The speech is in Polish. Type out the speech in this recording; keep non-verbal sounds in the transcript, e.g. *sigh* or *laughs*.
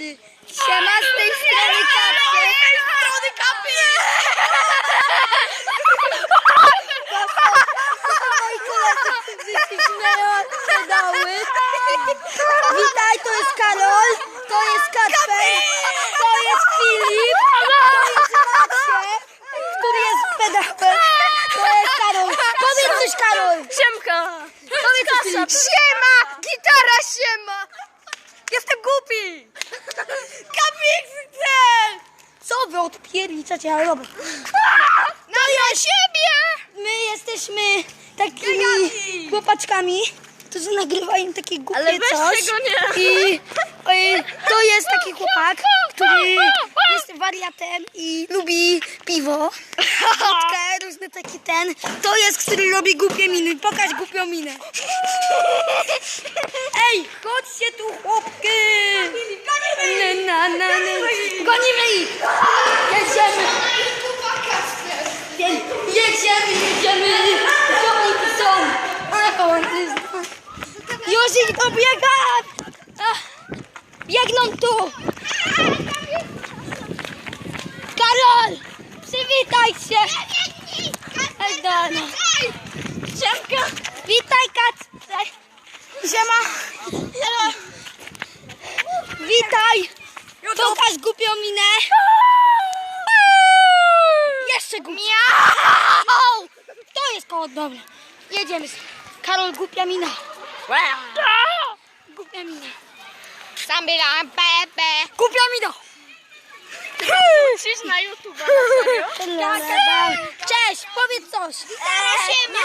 Kamil. Siema z tej strony Kapcie. Z tej strony kapie! Moi koledzy. Witaj, to jest Karol, to jest Kacper, to jest Filip, to jest Macie, który jest pedałem, to jest Karol. Powiedz coś Karol. Siemka! Powiedz coś Filip. Siema! Gitara siema! Jestem głupi! Kapixel! Co wy odpierniczacie, ale dobra. No ja siebie! My jesteśmy takimi chłopaczkami, którzy nagrywają takie głupie Ale weź coś. tego nie. I, i to jest taki chłopak, który jest wariatem i lubi piwo, wódkę, różne takie ten. To jest, który robi głupie miny. Pokaż głupią minę. *laughs* Ej, chodźcie tu chłopki! Na, na, na, na. Gonimy ich! Jedziemy! Je- Jedziemy, jedziemy! Gdzie oni są? Już ich dobiega! Ach, Biegną tu! Karol! Przywitaj się! Ej, Dana! Siemka! Witaj, Kacper! Siema! Witaj! Pokaż głupią minę! Jeszcze głupią! To jest koło, dobra. Jedziemy. Karol, głupia mina. Głupia mina. Sam byłam Pepe. Głupia mina! Musisz na YouTube, na serio? Cześć, powiedz coś. Siema.